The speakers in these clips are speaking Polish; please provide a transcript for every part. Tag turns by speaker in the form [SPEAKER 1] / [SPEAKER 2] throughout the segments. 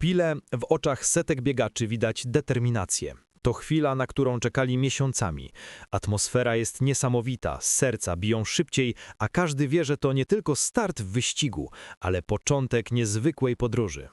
[SPEAKER 1] Pile w oczach setek biegaczy widać determinację. To chwila, na którą czekali miesiącami. Atmosfera jest niesamowita, serca biją szybciej, a każdy wie, że to nie tylko start w wyścigu, ale początek niezwykłej podróży.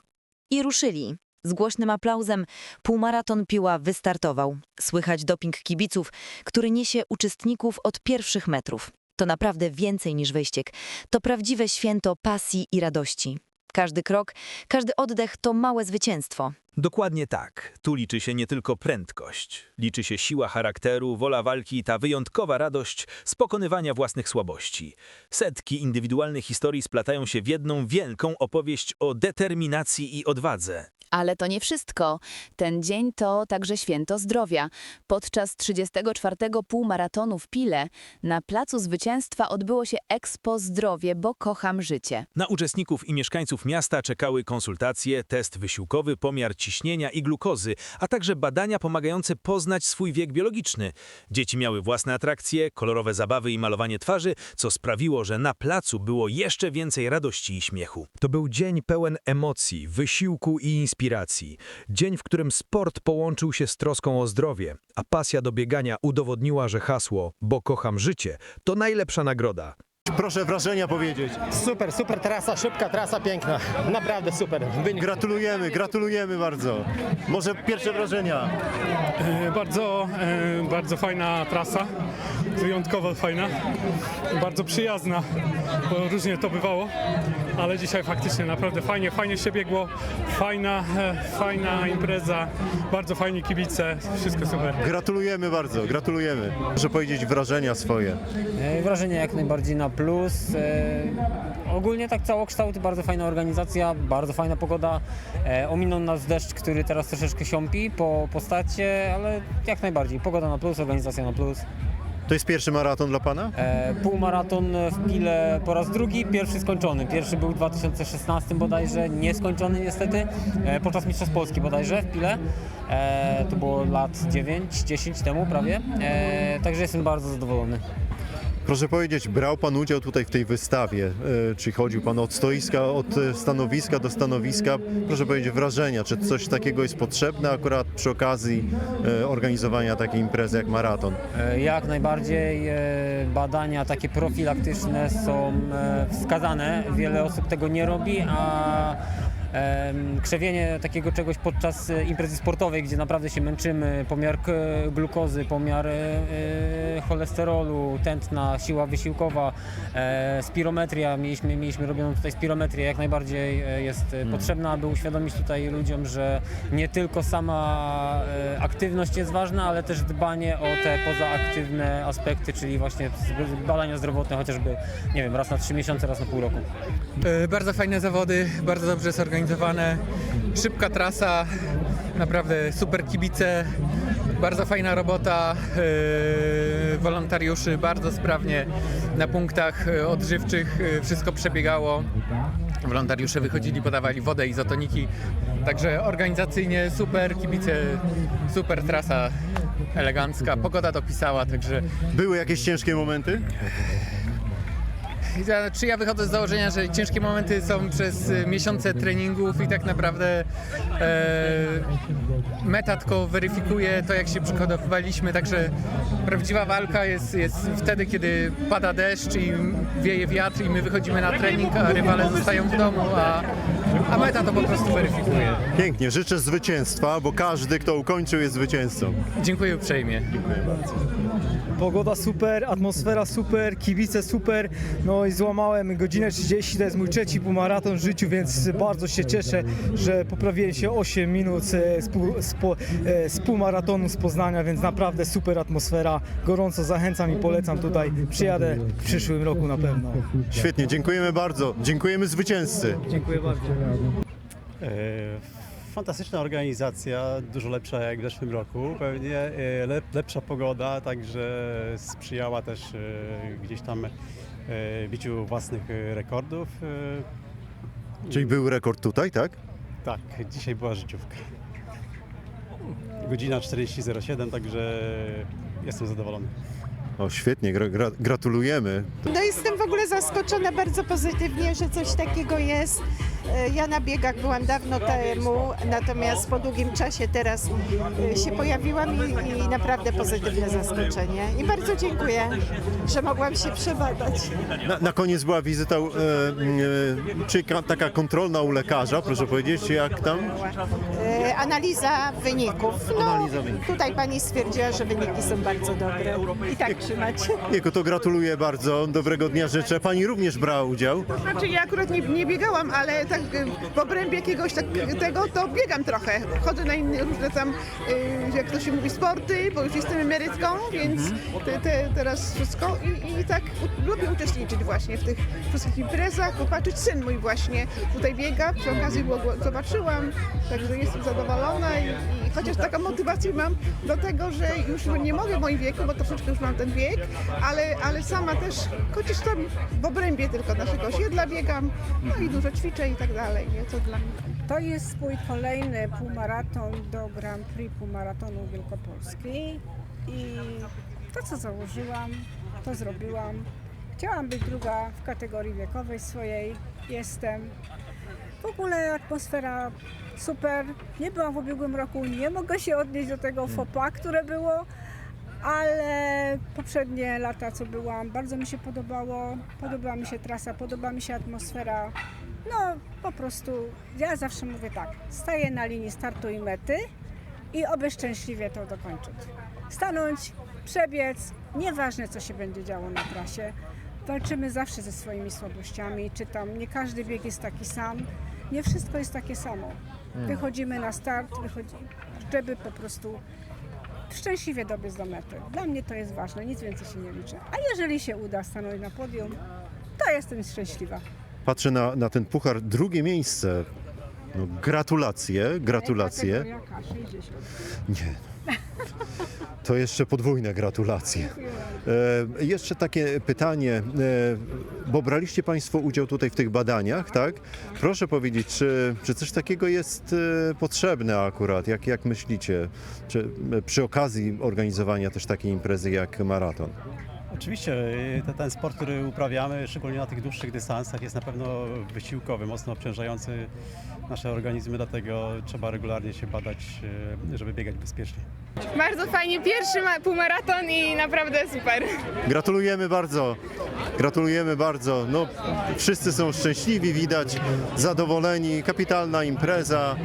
[SPEAKER 2] I ruszyli. Z głośnym aplauzem półmaraton Piła wystartował. Słychać doping kibiców, który niesie uczestników od pierwszych metrów. To naprawdę więcej niż wyścig. To prawdziwe święto pasji i radości. Każdy krok, każdy oddech to małe zwycięstwo.
[SPEAKER 3] Dokładnie tak. Tu liczy się nie tylko prędkość. Liczy się siła charakteru, wola walki i ta wyjątkowa radość z pokonywania własnych słabości. Setki indywidualnych historii splatają się w jedną wielką opowieść o determinacji i odwadze.
[SPEAKER 4] Ale to nie wszystko. Ten dzień to także święto zdrowia. Podczas 34. półmaratonu w Pile na Placu Zwycięstwa odbyło się Expo Zdrowie, bo kocham życie.
[SPEAKER 3] Na uczestników i mieszkańców miasta czekały konsultacje, test wysiłkowy, pomiar ciśnienia i glukozy, a także badania pomagające poznać swój wiek biologiczny. Dzieci miały własne atrakcje, kolorowe zabawy i malowanie twarzy, co sprawiło, że na placu było jeszcze więcej radości i śmiechu.
[SPEAKER 1] To był dzień pełen emocji, wysiłku i inspiracji. Dzień, w którym sport połączył się z troską o zdrowie, a pasja do biegania udowodniła, że hasło „Bo kocham życie” to najlepsza nagroda.
[SPEAKER 5] Proszę wrażenia powiedzieć.
[SPEAKER 6] Super, super trasa, szybka trasa, piękna. Naprawdę super. Wynik.
[SPEAKER 5] Gratulujemy, gratulujemy bardzo. Może pierwsze wrażenia.
[SPEAKER 7] E, Bardzo, e, bardzo fajna trasa, wyjątkowo fajna, bardzo przyjazna, bo różnie to bywało, ale dzisiaj faktycznie naprawdę fajnie, fajnie się biegło, fajna, e, fajna impreza, bardzo fajni kibice, wszystko super.
[SPEAKER 5] Gratulujemy bardzo, gratulujemy. Proszę powiedzieć wrażenia swoje.
[SPEAKER 8] E, Wrażenie jak najbardziej na plus. E, ogólnie tak całokształt, bardzo fajna organizacja, bardzo fajna pogoda. E, ominął nas deszcz, który teraz troszeczkę siąpi po postacie, ale jak najbardziej. Pogoda na plus, organizacja na plus.
[SPEAKER 5] To jest pierwszy maraton dla Pana?
[SPEAKER 8] E, półmaraton w Pile po raz drugi, pierwszy skończony. Pierwszy był w 2016 bodajże, nieskończony niestety, e, podczas Mistrzostw Polski bodajże w Pile. E, to było lat 9-10 temu prawie, e, także jestem bardzo zadowolony.
[SPEAKER 5] Proszę powiedzieć, brał Pan udział tutaj w tej wystawie? E, Czy chodził Pan od stoiska, od e, stanowiska do stanowiska? Proszę powiedzieć wrażenia, czy coś takiego jest potrzebne akurat przy okazji e, organizowania takiej imprezy jak maraton?
[SPEAKER 8] Jak najbardziej badania takie profilaktyczne są wskazane. Wiele osób tego nie robi, a krzewienie takiego czegoś podczas e, imprezy sportowej, gdzie naprawdę się męczymy, pomiar glukozy, pomiar e, e, cholesterolu, tętna, siła wysiłkowa, spirometria, mieliśmy, mieliśmy robioną tutaj spirometrię, jak najbardziej jest e, potrzebna, aby uświadomić tutaj ludziom, że nie tylko sama aktywność jest ważna, ale też dbanie o te pozaaktywne aspekty, czyli właśnie badania zdrowotne chociażby, nie wiem, raz na trzy miesiące, raz na pół roku.
[SPEAKER 9] Bardzo fajne zawody, bardzo dobrze zorganizowane, szybka trasa, naprawdę super kibice, bardzo fajna robota e, wolontariuszy, bardzo sprawnie na punktach e, odżywczych e, wszystko przebiegało. Wolontariusze wychodzili, podawali wodę, izotoniki, także organizacyjnie super, kibice, super trasa elegancka, pogoda dopisała, także
[SPEAKER 5] Były jakieś ciężkie momenty?
[SPEAKER 9] Ja- Czy ja wychodzę z założenia, że ciężkie momenty są przez y, miesiące treningów i tak naprawdę e, meta tylko weryfikuje to, jak się przygotowywaliśmy, także prawdziwa walka jest, jest wtedy, kiedy pada deszcz i wieje wiatr i my wychodzimy na trening, a rywale zostają w domu, a, a meta to po prostu weryfikuje.
[SPEAKER 5] Pięknie, życzę zwycięstwa, bo każdy, kto ukończył jest zwycięzcą.
[SPEAKER 9] Dziękuję uprzejmie.
[SPEAKER 10] Pogoda super, atmosfera super, kibice super. No i złamałem godzinę 30, to jest mój trzeci półmaraton w życiu, więc bardzo się cieszę, że poprawiłem się 8 minut z, pół, z, po, e, z półmaratonu z Poznania, więc naprawdę super atmosfera. Gorąco zachęcam i polecam tutaj. Przyjadę w przyszłym roku na pewno.
[SPEAKER 5] Świetnie, dziękujemy bardzo. Dziękujemy zwycięzcy.
[SPEAKER 10] Dziękuję bardzo.
[SPEAKER 11] Fantastyczna organizacja, dużo lepsza jak w zeszłym roku. Pewnie e, lep, lepsza pogoda, także sprzyjała też e, gdzieś tam e, biciu własnych rekordów.
[SPEAKER 5] Czyli był rekord tutaj, tak?
[SPEAKER 11] Tak, dzisiaj była życiówka. Godzina 40.07, także jestem zadowolony.
[SPEAKER 5] O, świetnie, gra, gra, gratulujemy.
[SPEAKER 12] No jestem w ogóle zaskoczona bardzo pozytywnie, że coś takiego jest Ja na biegach byłam dawno temu, natomiast po długim czasie teraz e, się pojawiłam i, i naprawdę pozytywne zaskoczenie. I bardzo dziękuję, że mogłam się przebadać.
[SPEAKER 5] Na, na koniec była wizyta, e, e, czy ka, taka kontrolna u lekarza, proszę powiedzieć, jak tam?
[SPEAKER 12] E, Analiza wyników. No,
[SPEAKER 5] Analiza wyników.
[SPEAKER 12] Tutaj pani stwierdziła, że wyniki są bardzo dobre. I tak trzymać.
[SPEAKER 5] Jejku, to gratuluję bardzo, dobrego dnia życzę. Pani również brała udział.
[SPEAKER 13] Znaczy ja akurat nie, nie biegałam, ale tak y, w obrębie jakiegoś tak, tego to biegam trochę. Chodzę na inne różne tam, y, jak to się mówi, sporty, bo już jestem emerytką, więc te, te, teraz wszystko i, i tak lubię uczestniczyć właśnie w tych wszystkich imprezach, popatrzeć. Syn mój właśnie tutaj biega, przy okazji było, zobaczyłam, także jestem zadowolona i, i chociaż taką motywację mam do tego, że już nie mogę w moim wieku, bo troszeczkę już mam ten wiek, ale, ale sama też chociaż tam w obrębie tylko naszego osiedla biegam, no i dużo ćwiczę i tak dalej, nie? To dla mnie.
[SPEAKER 14] To jest mój kolejny półmaraton do Grand Prix Półmaratonu Wielkopolskiej i to co założyłam, to zrobiłam. Chciałam być druga w kategorii wiekowej swojej, jestem. W ogóle atmosfera super. Nie byłam w ubiegłym roku, nie mogę się odnieść do tego fopa, które było, ale poprzednie lata co byłam, bardzo mi się podobało. Podobała mi się trasa, podoba mi się atmosfera. No, po prostu ja zawsze mówię tak, staję na linii startu i mety i oby szczęśliwie to dokończyć. Stanąć, przebiec, nieważne co się będzie działo na trasie. Walczymy zawsze ze swoimi słabościami, czy tam nie każdy bieg jest taki sam, nie wszystko jest takie samo. Wychodzimy na start, żeby po prostu szczęśliwie dobiec do mety. Dla mnie to jest ważne, nic więcej się nie liczy. A jeżeli się uda stanąć na podium, to jestem szczęśliwa.
[SPEAKER 5] Patrzę na, na ten puchar, drugie miejsce. No, gratulacje, gratulacje.
[SPEAKER 14] Kategoria K60.
[SPEAKER 5] Nie. To jeszcze podwójne gratulacje. E, jeszcze takie pytanie, e, bo braliście Państwo udział tutaj w tych badaniach, tak? Proszę powiedzieć, czy, czy coś takiego jest e, potrzebne akurat? Jak, jak myślicie? Czy przy okazji organizowania też takiej imprezy jak maraton?
[SPEAKER 11] Oczywiście y, te- ten sport, który uprawiamy, szczególnie na tych dłuższych dystansach, jest na pewno wysiłkowy, mocno obciążający nasze organizmy, dlatego trzeba regularnie się badać, y, żeby biegać bezpiecznie.
[SPEAKER 13] Bardzo fajnie, pierwszy półmaraton i naprawdę super.
[SPEAKER 5] Gratulujemy bardzo, gratulujemy bardzo. No, wszyscy są szczęśliwi, widać, zadowoleni, kapitalna impreza.